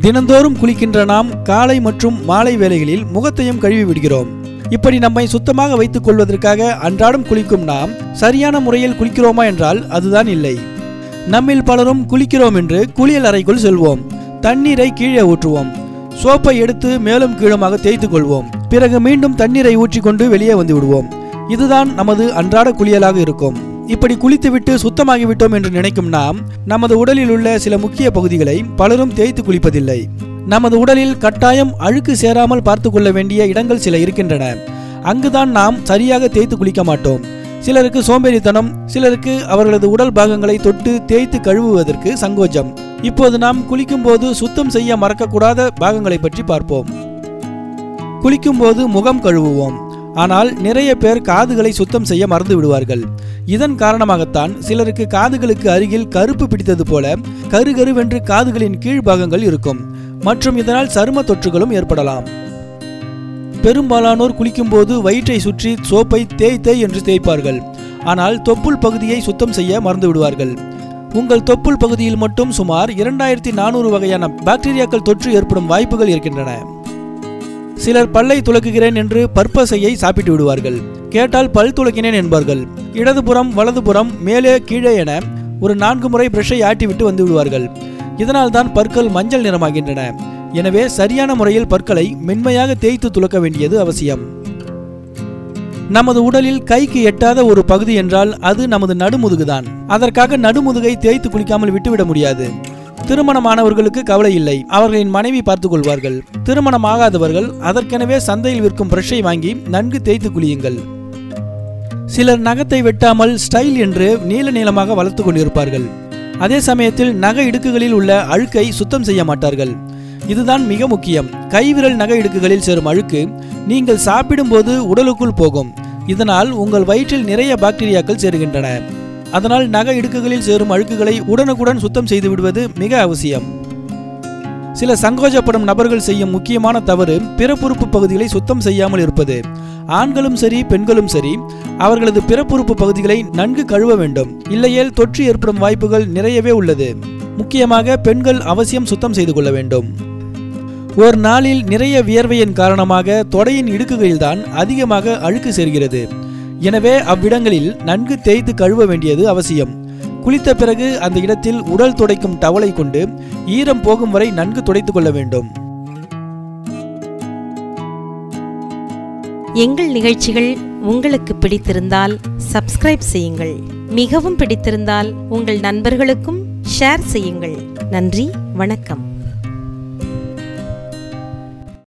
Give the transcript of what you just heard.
தினந்தோறும் குளிக்கின்ற நாம் காலை மற்றும் மாலை வேளைகளில் முகத்தையும் கழுவி விடுகிறோம். இப்படி நம்மை சுத்தமாக வைத்துக் கொள்வதற்காக அன்றாடம் குளிக்கும் நாம் சரியான முறையில் குளிக்கிறோமா என்றால் அதுதான் இல்லை. நம்மில் பலரும் குளிக்கிறோம் என்று குளியல் அறைக்குள் செல்வோம். தண்ணீரை கீழே ஊற்றுவோம். சோப்பை எடுத்து மேலும் கீழுமாக தேய்த்துக் கொள்வோம். பிறகு மீண்டும் தண்ணீரை ஊற்றிக்கொண்டு வெளியே வந்து விடுவோம். இதுதான் நமது அன்றாட குளியலாக இருக்கும். இப்படி குளித்துவிட்டு சுத்தமாகிவிட்டோம் என்று நினைக்கும் நாம் நமது உடலில் உள்ள சில முக்கிய பகுதிகளை பலரும் தேய்த்து குளிப்பதில்லை. நமது உடலில் கட்டாயம் அழுக்கு சேராமல் பார்த்து கொள்ள வேண்டிய இடங்கள் சில இருக்கின்றன. அங்குதான் நாம் சரியாக தேய்த்து குளிக்க மாட்டோம். சிலருக்கு சோம்பேறித்தனம் சிலருக்கு அவர்களது உடல் பாகங்களை தொட்டு தேய்த்து கழுவுவதற்கு சங்கோஜம். இப்போது நாம் குளிக்கும்போது சுத்தம் செய்ய மறக்கக்கூடாத பாகங்களை பற்றி பார்ப்போம். குளிக்கும்போது முகம் கழுவுவோம். ஆனால் நிறைய பேர் காதுகளை சுத்தம் செய்ய மறந்து விடுவார்கள். இதன் காரணமாகத்தான் சிலருக்கு காதுகளுக்கு அருகில் கருப்பு பிடித்தது போல கருகருவென்று காதுகளின் கீழ்பாகங்கள் இருக்கும். மற்றும் இதனால் சரும தொற்றுகளும் ஏற்படலாம். பெரும்பாலானோர் குளிக்கும்போது வயிற்றை சுற்றி சோப்பை தேய் தேய் என்று தேய்ப்பார்கள். ஆனால் தொப்புள் பகுதியை சுத்தம் செய்ய மறந்து விடுவார்கள். உங்கள் தொப்புள் பகுதியில் மட்டும் சுமார் இரண்டாயிரத்தி நானூறு வகையான பாக்டீரியாக்கள் தொற்று ஏற்படும் வாய்ப்புகள் இருக்கின்றன. சிலர் பல்லை துலக்குகிறேன் என்று பற்பசையை சாப்பிட்டு விடுவார்கள். கேட்டால் பல் துலக்கினேன் என்பார்கள். இடதுபுறம் வலதுபுறம் மேலே கீழே என ஒரு நான்கு முறை பிரஷை ஆட்டிவிட்டு வந்து விடுவார்கள். இதனால் தான் பற்கள் மஞ்சள் நிறமாகின்றன. எனவே சரியான முறையில் பற்களை மென்மையாக தேய்த்து துலக்க வேண்டியது அவசியம். நமது உடலில் கைக்கு எட்டாத ஒரு பகுதி என்றால் அது நமது நடுமுதுகுதான். அதற்காக நடுமுதுகை தேய்த்து குளிக்காமல் விட்டுவிட முடியாது. திருமணமானவர்களுக்கு கவலை இல்லை. அவர்களின் மனைவி பார்த்துக் கொள்வார்கள் திருமணமாகாதவர்கள் அதற்கெனவே சந்தையில் விற்கும் பிரஷை வாங்கி நன்கு தேய்த்து குளியுங்கள். சிலர் நகத்தை வெட்டாமல் ஸ்டைல் என்று நீல நீளமாக வளர்த்து கொண்டிருப்பார்கள். அதே சமயத்தில் நகை இடுக்குகளில் உள்ள அழுக்கை சுத்தம் செய்ய மாட்டார்கள். இதுதான் மிக முக்கியம். கைவிரல் நகை இடுக்குகளில் சேரும் அழுக்கு நீங்கள் சாப்பிடும்போது உடலுக்குள் போகும். இதனால் உங்கள் வயிற்றில் நிறைய பாக்டீரியாக்கள் சேருகின்றன. அதனால் நகை இடுக்குகளில் சேரும் அழுக்குகளை உடனுக்குடன் சுத்தம் செய்து விடுவது மிக அவசியம். சில சங்கோஜப்படும் நபர்கள் செய்யும் முக்கியமான தவறு பிறப்புறுப்பு பகுதிகளை சுத்தம் செய்யாமல் இருப்பது. ஆண்களும் சரி பெண்களும் சரி அவர்களது பிறப்புறுப்பு பகுதிகளை நன்கு கழுவ வேண்டும். இல்லையேல் தொற்று ஏற்படும் வாய்ப்புகள் நிறையவே உள்ளது. முக்கியமாக பெண்கள் அவசியம் சுத்தம் செய்து கொள்ள வேண்டும். ஒரு நாளில் நிறைய வியர்வையின் காரணமாக தொடையின் இடுக்குகளில்தான் அதிகமாக அழுக்கு சேர்கிறது. எனவே அவ்விடங்களில் நன்கு தேய்த்து கழுவ வேண்டியது அவசியம். குளித்த பிறகு அந்த இடத்தில் உடல் துடைக்கும் டவலை கொண்டு ஈரம் போகும் வரை நன்கு துடைத்துக் கொள்ள வேண்டும். எங்கள் நிகழ்ச்சிகள் உங்களுக்கு பிடித்திருந்தால் சப்ஸ்கிரைப் செய்யுங்கள். மிகவும் பிடித்திருந்தால் உங்கள் நண்பர்களுக்கும் ஷேர் செய்யுங்கள். நன்றி வணக்கம்.